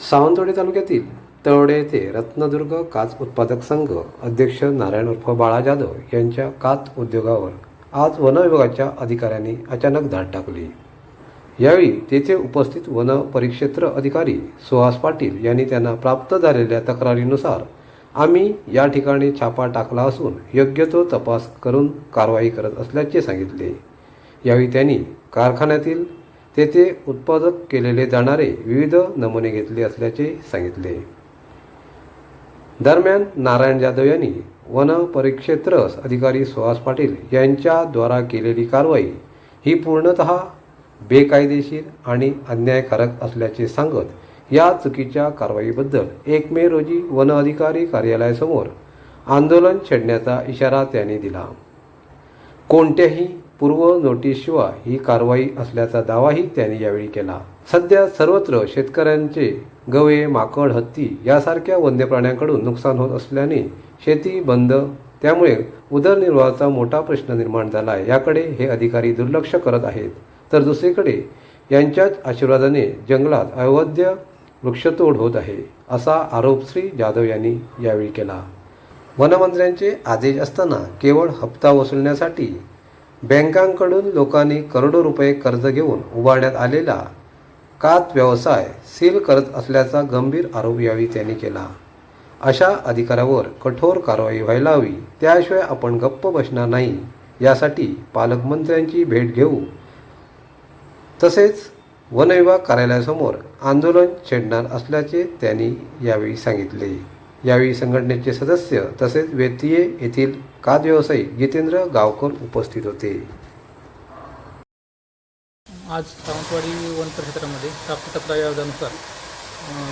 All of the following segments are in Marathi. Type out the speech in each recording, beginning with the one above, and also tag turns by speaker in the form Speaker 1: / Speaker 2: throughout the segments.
Speaker 1: सावंतवाडी तालुक्यातील तळवडे येथे रत्नदुर्ग काच उत्पादक संघ अध्यक्ष नारायण उर्फ बाळा जाधव यांच्या काच उद्योगावर आज वन विभागाच्या अधिकाऱ्यांनी अचानक धाड टाकली. यावेळी तेथे उपस्थित वन परिक्षेत्र अधिकारी सुहास पाटील यांनी त्यांना प्राप्त झालेल्या तक्रारीनुसार आम्ही या ठिकाणी छापा टाकला असून योग्य तो तपास करून कारवाई करत असल्याचे सांगितले. यावेळी त्यांनी कारखान्यातील तेथे उत्पादक केलेले जाणारे विविध नमुने घेतले असल्याचे सांगितले. दरम्यान नारायण जाधव यांनी वन परिक्षेत्र अधिकारी सुहास पाटील यांच्याद्वारा केलेली कारवाई ही पूर्णतः बेकायदेशीर आणि अन्यायकारक असल्याचे सांगत या चुकीच्या कारवाईबद्दल एक मे रोजी वन अधिकारी कार्यालयासमोर आंदोलन छेडण्याचा इशारा त्यांनी दिला. कोणत्याही पूर्व नोटीसशिवाय ही कारवाई असल्याचा दावाही त्यांनी यावेळी केला. सध्या सर्वत्र शेतकऱ्यांचे गवे माकड हत्ती यासारख्या वन्य प्राण्यांकडून नुकसान होत असल्याने शेती बंद. त्यामुळे उदरनिर्वाहाचा मोठा प्रश्न निर्माण झाला आहे. याकडे हे अधिकारी दुर्लक्ष करत आहेत. तर दुसरीकडे यांच्याच आशीर्वादाने जंगलात अयोध्य वृक्षतोड होत आहे असा आरोप श्री जाधव यांनी यावेळी केला. वनमंत्र्यांचे आदेश असताना केवळ हप्ता वसूलण्यासाठी बँकांकडून लोकांनी करोडो रुपये कर्ज घेऊन उभारण्यात आलेला कात व्यवसाय सील करत असल्याचा गंभीर आरोप यावेळी त्यांनी केला. अशा अधिकाऱ्यावर कठोर कारवाई व्हायला हवी त्याशिवाय आपण गप्प बसणार नाही यासाठी पालकमंत्र्यांची भेट घेऊ. तसेच वनविभाग कार्यालयासमोर आंदोलन छेडणार असल्याचे त्यांनी यावेळी सांगितले. यावेळी संघटनेचे सदस्य तसेच वेतीये येथील काद व्यावसायिक जितेंद्र गावकर उपस्थित होते.
Speaker 2: आज सावंतवाडी वन परिक्षेत्रामध्ये प्राप्त तक्रारी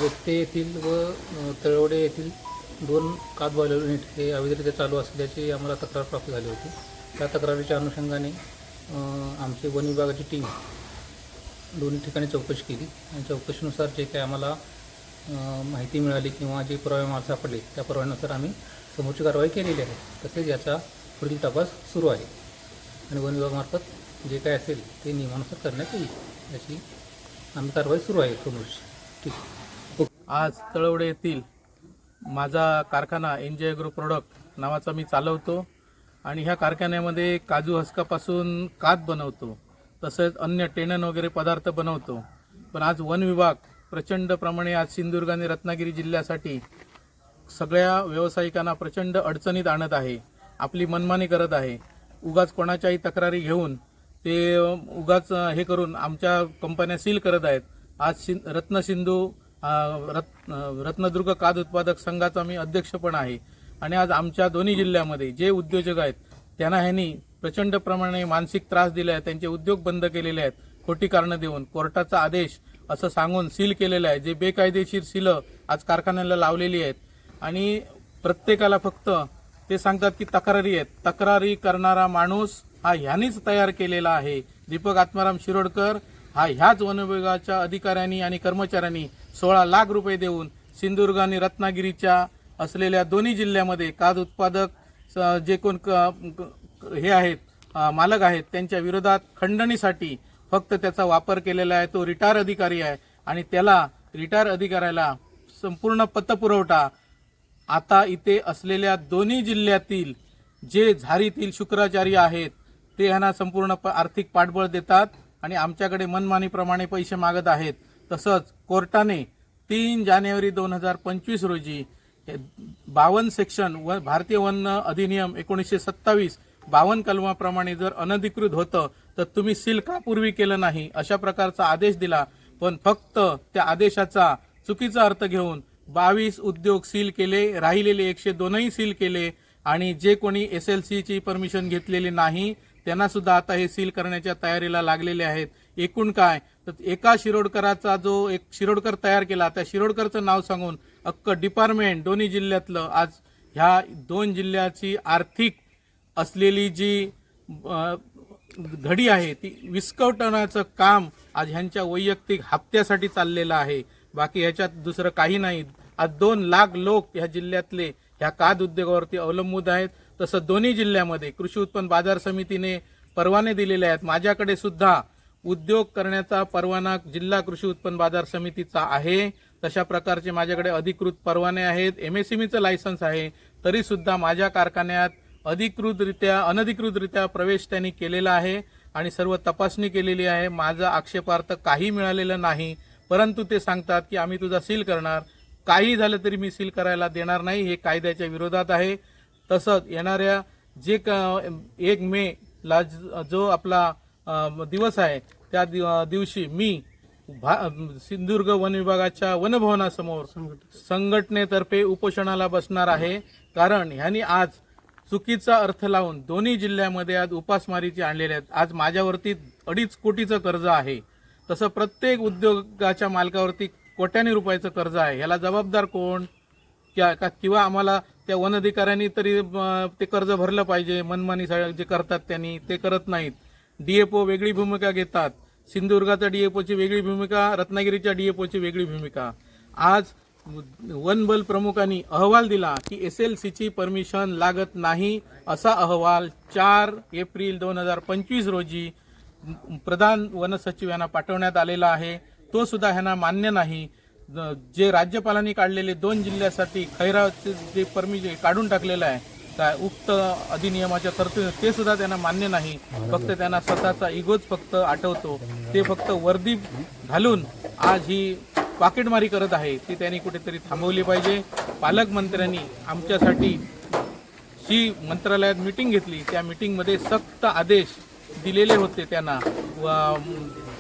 Speaker 2: व्यक्ती येथील व तळवडे येथील दोन काद बॉयलर युनिट हे अविधरित्या चालू असल्याची आम्हाला तक्रार प्राप्त झाली होती. त्या तक्रारीच्या अनुषंगाने आमची वन विभागाची टीम दोन्ही ठिकाणी चौकशी केली. आणि चौकशीनुसार जे काही आम्हाला माहिती मिळाली किंवा जे पुरावे आम्हाला सापडले त्या पुराव्यानुसार आम्ही समोरची कारवाई केलेली आहे. तसेच याचा पुढील तपास सुरू आहे. आणि वन विभागामार्फत जे काय असेल ते नियमानुसार करण्यात येईल याची आम्ही कारवाई सुरू आहे समोरची. ठीक
Speaker 3: आज तळवडे येथील माझा कारखाना एनजीआय ग्रुप प्रोडक्ट नावाचा मी चालवतो आणि ह्या कारखान्यामध्ये काजू हसकापासून कात बनवतो तसेच अन्य टेनन वगैरे पदार्थ बनवतो. पण आज वन विभाग प्रचंड प्रमाणे आज सिंधुदुर्ग आणि रत्नागिरी जिल्ह्यासाठी सगळ्या व्यावसायिकांना प्रचंड अडचणीत आणत आहे. आपली मनमानी करत आहे. उगाच कोणाच्याही तक्रारी घेऊन ते उगाच हे करून आमच्या कंपन्या सील करत आहेत. आज सिं रत्नसिंधू रत् रत्नदुर्ग काद उत्पादक संघाचा मी अध्यक्ष पण आहे. आणि आज आमच्या दोन्ही जिल्ह्यामध्ये जे उद्योजक आहेत त्यांना ह्यांनी प्रचंड प्रमाणे मानसिक त्रास दिले आहे त्यांचे उद्योग बंद केलेले आहेत खोटी कारणं देऊन कोर्टाचा आदेश असं सांगून सील केलेलं आहे. जे बेकायदेशीर सीलं आज कारखान्याला लावलेली आहेत. आणि प्रत्येकाला फक्त ते सांगतात की तक्रारी आहेत. तक्रारी करणारा माणूस हा ह्यानीच तयार केलेला आहे. दीपक आत्माराम शिरोडकर हा ह्याच वनविभागाच्या अधिकाऱ्यांनी आणि कर्मचाऱ्यांनी सोळा लाख रुपये देऊन सिंधुदुर्ग आणि रत्नागिरीच्या असलेल्या दोन्ही जिल्ह्यामध्ये काद उत्पादक स- जे कोण क- हे आहेत मालक आहेत त्यांच्या विरोधात खंडणीसाठी फक्त त्याचा वापर केलेला आहे तो रिटायर अधिकारी आहे. आणि त्याला रिटायर अधिकाऱ्याला संपूर्ण पतपुरवठा आता इथे असलेल्या दोन्ही जिल्ह्यातील जे झारीतील शुक्राचार्य आहेत ते ह्यांना संपूर्ण प- आर्थिक पाठबळ देतात आणि आमच्याकडे मनमानीप्रमाणे पैसे मागत आहेत. तसंच कोर्टाने तीन जानेवारी दोन हजार पंचवीस रोजी बावन्न सेक्शन व भारतीय वन अधिनियम एकोणीसशे सत्तावीस बावन कलमाप्रमाणे जर अनधिकृत होतं तर तुम्ही सील का पूर्वी केलं नाही? अशा प्रकारचा आदेश दिला. पण फक्त त्या आदेशाचा चुकीचा अर्थ घेऊन बावीस उद्योग सील केले राहिलेले एकशे दोनही सील केले आणि जे कोणी एस एल सीची परमिशन घेतलेली नाही त्यांना सुद्धा आता हे सील करण्याच्या तयारीला लागलेले आहेत. एकूण काय? तर एका शिरोडकराचा जो एक शिरोडकर तयार केला त्या शिरोडकरचं नाव सांगून अक्क डिपार्टमेंट दोन्ही जिल्ह्यातलं आज ह्या दोन जिल्ह्याची आर्थिक असलेली जी घडी आहे ती विस्कवटण्याचं काम आज ह्यांच्या वैयक्तिक हप्त्यासाठी चाललेलं आहे. बाकी ह्याच्यात दुसरं काही नाही. आज दोन लाख लोक ह्या जिल्ह्यातले ह्या काद उद्योगावरती अवलंबून आहेत. तसं दोन्ही जिल्ह्यामध्ये कृषी उत्पन्न बाजार समितीने परवाने दिलेले आहेत. माझ्याकडे सुद्धा उद्योग करण्याचा परवाना जिल्हा कृषी उत्पन्न बाजार समितीचा आहे. तशा प्रकारचे माझ्याकडे अधिकृत परवाने आहेत. एम एस लायसन्स आहे. तरीसुद्धा माझ्या कारखान्यात अधिकृतरित्या अनधिकृतरित्या प्रवेश त्यांनी केलेला आहे आणि सर्व तपासणी केलेली आहे. माझा आक्षेपार्थ काही मिळालेलं नाही परंतु ते सांगतात की आम्ही तुझा सील करणार. काही झालं तरी मी सील करायला देणार नाही हे कायद्याच्या विरोधात आहे. तसंच येणाऱ्या जे क एक मे ला ज- आपला दिवस आहे त्या दिवशी मी भा सिंधुदुर्ग वन विभागाच्या वनभवनासमोर संघटनेतर्फे उपोषणाला बसणार आहे. कारण ह्यांनी आज चुकीचा अर्थ लावून दोन्ही जिल्ह्यामध्ये आज उपासमारीचे आणलेले आहेत. आज माझ्यावरती अडीच कोटीचं कर्ज आहे. तसं प्रत्येक उद्योगाच्या मालकावरती कोट्यानी रुपयाचं कर्ज आहे. ह्याला जबाबदार कोण? का किंवा आम्हाला त्या वन अधिकाऱ्यांनी तरी ते कर्ज भरलं पाहिजे. मनमानी जे करतात त्यांनी ते करत नाहीत. डीएपओ वेगळी भूमिका घेतात. सिंधुदुर्गाच्या डीएपओची वेगळी भूमिका रत्नागिरीच्या डीएपओची वेगळी भूमिका. आज वन बल प्रमुखांनी अहवाल दिला की एस एल सीची परमिशन लागत नाही असा अहवाल चार एप्रिल दोन हजार पंचवीस रोजी प्रधान वन सचिव यांना पाठवण्यात आलेला आहे. तो सुद्धा ह्यांना मान्य नाही. जे राज्यपालांनी काढलेले दोन जिल्ह्यासाठी खैराचे जे परमिशन काढून टाकलेलं आहे त्या उक्त अधिनियमाच्या तरतुदी ते सुद्धा त्यांना मान्य नाही. फक्त त्यांना स्वतःचा इगोच फक्त आठवतो. ते फक्त वर्दी घालून आज ही पाकिटमारी करत आहे ती त्यांनी कुठेतरी थांबवली पाहिजे. पालकमंत्र्यांनी आमच्यासाठी जी मंत्रालयात मिटिंग घेतली त्या मिटिंगमध्ये सक्त आदेश दिलेले होते त्यांना. व-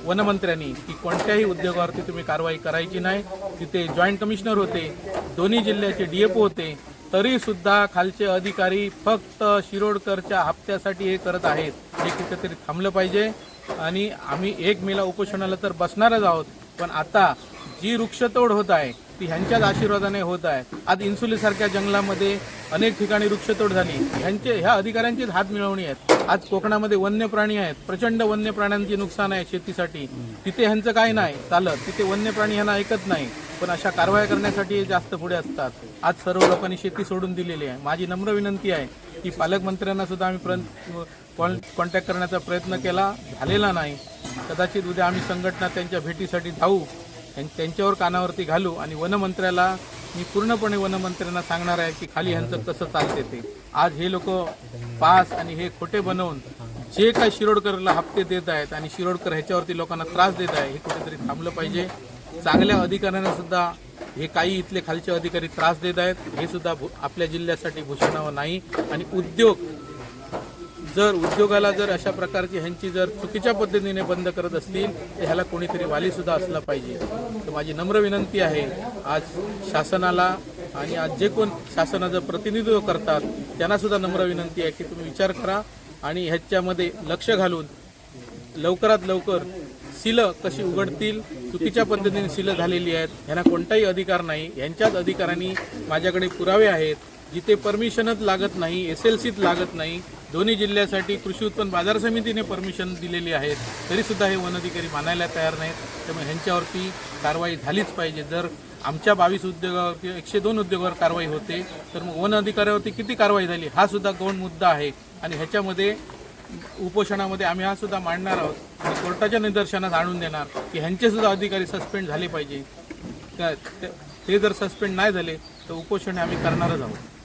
Speaker 3: वनमंत्र्यांनी की कोणत्याही उद्योगावरती तुम्ही कारवाई करायची नाही. तिथे जॉईंट कमिशनर होते दोन्ही जिल्ह्याचे डीएफओ होते. तरी सुद्धा खालचे अधिकारी फक्त शिरोडकरच्या हप्त्यासाठी हे करत आहेत. हे कुठेतरी थांबलं पाहिजे. आणि आम्ही एक मेला उपोषणाला तर बसणारच आहोत. पण आता जी वृक्षतोड होत आहे ती ह्यांच्याच आशीर्वादाने होत आहे. आज इन्सुलीसारख्या जंगलामध्ये अनेक ठिकाणी वृक्षतोड झाली. ह्यांचे ह्या अधिकाऱ्यांचीच हात मिळवणी आहेत. आज कोकणामध्ये वन्य प्राणी आहेत. प्रचंड वन्य प्राण्यांचे नुकसान आहे शेतीसाठी. तिथे ह्यांचं काय नाही. चालत. तिथे वन्य प्राणी ह्यांना ऐकत नाही. पण अशा कारवाया करण्यासाठी जास्त पुढे असतात. आज सर्व लोकांनी शेती सोडून दिलेली आहे. माझी नम्र विनंती आहे की पालकमंत्र्यांना सुद्धा आम्ही कॉन्टॅक्ट करण्याचा प्रयत्न केला. झालेला नाही. कदाचित उद्या आम्ही संघटना त्यांच्या भेटीसाठी जाऊ त्यांच्यावर कानावरती घालू आणि वनमंत्र्याला मी पूर्णपणे वनमंत्र्यांना सांगणार आहे की खाली ह्यांचं कसं चालते ते. आज हे लोक पास आणि हे खोटे बनवून जे काही शिरोडकरला हप्ते देत आहेत आणि शिरोडकर ह्याच्यावरती लोकांना त्रास देत आहे हे कुठेतरी थांबलं पाहिजे. चांगल्या अधिकाऱ्यांना सुद्धा हे काही इथले खालचे अधिकारी त्रास देत आहेत. हे सुद्धा आपल्या जिल्ह्यासाठी भूषणावं नाही. आणि उद्योग जर उद्योगाला जर अशा प्रकारची ह्यांची जर चुकीच्या पद्धतीने बंद करत असतील तर ह्याला कोणीतरी वालीसुद्धा असला पाहिजे. तर माझी नम्र विनंती आहे आज शासनाला आणि आज जे कोण शासनाचं प्रतिनिधित्व करतात त्यांनासुद्धा नम्र विनंती आहे की तुम्ही विचार करा आणि ह्याच्यामध्ये लक्ष घालून लवकरात लवकर सिलं कशी उघडतील चुकीच्या पद्धतीने सिलं झालेली आहेत ह्यांना कोणताही अधिकार नाही. ह्यांच्याच अधिकाऱ्यांनी माझ्याकडे पुरावे आहेत. जिथे परमिशनच लागत नाही एस एल सीत लागत नाही दोन्ही जिल्ह्यासाठी कृषी उत्पन्न बाजार समितीने परमिशन दिलेली आहेत तरीसुद्धा हे वन अधिकारी मानायला तयार नाहीत. त्यामुळे ह्यांच्यावरती कारवाई झालीच पाहिजे. जर आमच्या बावीस उद्योगावरती एकशे दोन उद्योगावर कारवाई होते तर मग वन अधिकाऱ्यावरती किती कारवाई झाली हा सुद्धा गौण मुद्दा आहे. आणि ह्याच्यामध्ये उपोषणामध्ये आम्ही हा सुद्धा मांडणार आहोत. आणि कोर्टाच्या निदर्शनास आणून देणार की ह्यांचेसुद्धा अधिकारी सस्पेंड झाले पाहिजे. त्या- ते- जर सस्पेंड नाही झाले तर उपोषण आम्ही करणारच आहोत.